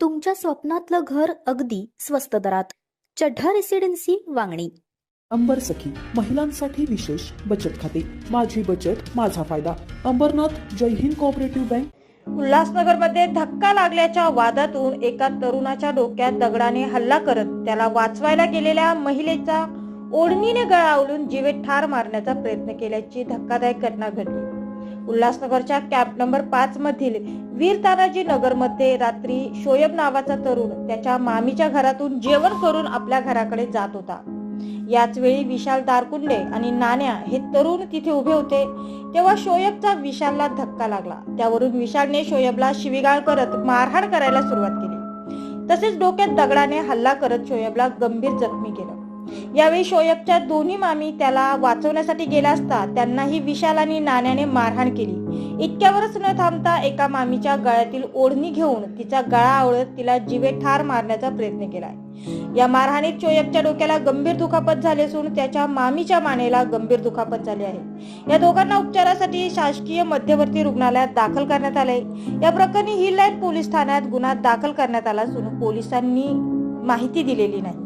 तुमच्या स्वप्नातलं घर अगदी स्वस्त दरात. चढ्ढा रेसिडेन्सी वांगणी. अंबर सखी महिलांसाठी विशेष बचत खाते. माझी बचत माझा फायदा. अंबरनाथ जय हिंद कोऑपरेटिव्ह बँक उल्हासनगरमध्ये धक्का लागल्याच्या वादातून एका तरुणाच्या डोक्यात दगडाने हल्ला करत त्याला वाचवायला गेलेल्या महिलेचा ओढणीने गळा आवळून जीवे ठार मारण्याचा प्रयत्न केल्याची धक्कादायक घटना घडली. उल्हासनगरच्या कॅम्प नंबर पाच मधील वीर तानाजी नगरमध्ये रात्री शोयब नावाचा तरुण त्याच्या मामीच्या घरातून जेवण करून आपल्या घराकडे जात होता. याच वेळी विशाल दारकुंडे आणि नाण्या हे तरुण तिथे उभे होते. तेव्हा शोयबचा विशालला धक्का लागला. त्यावरून विशालने शोयबला शिवीगाळ करत मारहाण करायला सुरुवात केली. तसेच डोक्यात दगडाने हल्ला करत शोयबला गंभीर जखमी केलं. यावेळी शोएबच्या दोन्ही मामी त्याला वाचवण्यासाठी गेला असता त्यांनाही विशाल आणि नाण्याने मारहाण केली. इतक्यावरच न थांबता एका मामीच्या गळ्यातील ओढणी घेऊन तिचा गळा आवळत तिला जीवे ठार मारण्याचा प्रयत्न केला या मारहाणीत शोयबच्या डोक्याला गंभीर दुखापत झाली असून त्याच्या मामीच्या मानेला गंभीर दुखापत झाली आहे. या दोघांना उपचारासाठी शासकीय मध्यवर्ती रुग्णालयात दाखल करण्यात आले या प्रकरणी हिल लाईन पोलीस ठाण्यात गुन्हा दाखल करण्यात आला असून पोलिसांनी माहिती दिलेली नाही.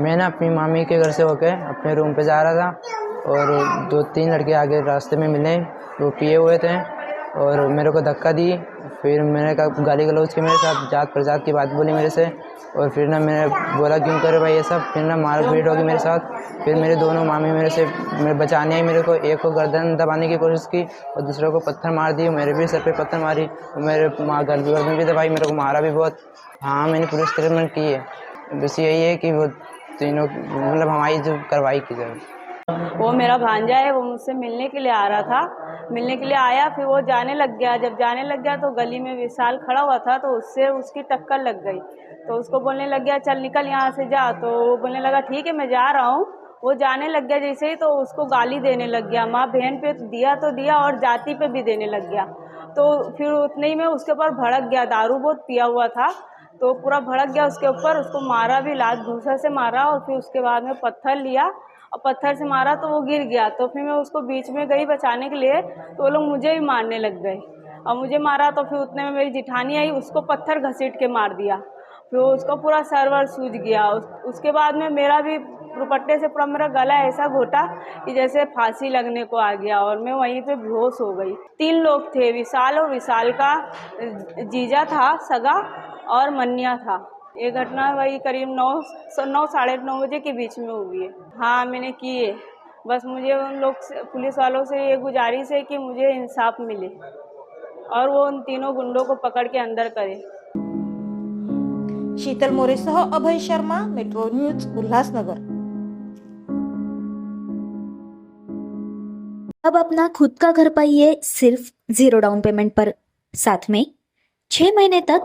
मैं ना अपनी मामी के घर से होकर अपने रूम पे जा रहा था और दो तीन लड़के आगे रास्ते में मिले, वो पिए हुए थे और मेरे को धक्का दी फिर मैंने कहा, गाली गलौज की मेरे साथ, जात प्रजात की बात बोली मेरे से। और फिर ना मैंने बोला, क्यों करे भाई ये सब? फिर ना मार पीट होगी मेरे साथ। फिर मेरे दोनों मामी मेरे से, मेरे बचाने आई मेरे को, एक को गर्दन दबाने की कोशिश की और दूसरे को पत्थर मार दी मेरे भी सर पे पत्थर मारी और मेरे माँ गर्दन भी दबाई, मेरे को मारा भी बहुत। हाँ मैंने पुलिस ट्रीटमेंट की है। बस यही है कि वो तीनों मतलब हमारी जो कार्रवाई की जाए। वो मेरा भांजा है, वो मुझसे मिलने के लिए आ रहा था। मिलने के लिए आया, फिर वो जाने लग गया। जब जाने लग गया तो गली में विशाल खड़ा हुआ था तो उससे उसकी टक्कर लग गई। तो उसको बोलने लग गया, चल निकल यहाँ से जा। तो वो बोलने लगा, ठीक है, मैं जा रहा हूँ। वो जाने लग गया जैसे ही तो उसको गाली देने लग गया। माँ बहन पे दिया तो दिया और जाति पे भी देने लग गया। तो फिर उतने ही में उसके ऊपर भड़क गया, दारू बहुत पिया हुआ था। तो पूरा भड़क गया उसके ऊपर उसको मारा भी लात घूसा से मारा और फिर उसके बाद में पत्थर लिया और पत्थर से मारा तो वो गिर गया। तो फिर मैं उसको बीच में गई बचाने के लिए तो वो लोग मुझे भी मारने लग गए। और मुझे मारा तो फिर उतने में मेरी जिठानी आई उसको पत्थर घसीट के मार दिया। फिर उसको पूरा सरवर सूज गया। उस, उसके बाद में मेरा भी दुपट्टे से पूरा मेरा गला ऐसा घोटा कि जैसे फांसी लगने को आ गया और मैं वहीं पे बेहोश हो गई। तीन लोग थे विशाल और विशाल का जीजा था सगा। और मनिया था। ये घटना वही करीब नौ नौ साढ़े नौ बजे के बीच में हुई है। हाँ मैंने की है। बस मुझे उन लोग पुलिस वालों से ये गुजारिश है कि मुझे इंसाफ मिले और वो उन तीनों गुंडों को पकड़ के अंदर करे। शीतल मोरेसह अभय शर्मा मेट्रो न्यूज़ उल्हासनगर। अब अपना खुद का घर पाइए सिर्फ़ ज़ीरो डाउन पेमेंट पर। साथ में छह महीने तक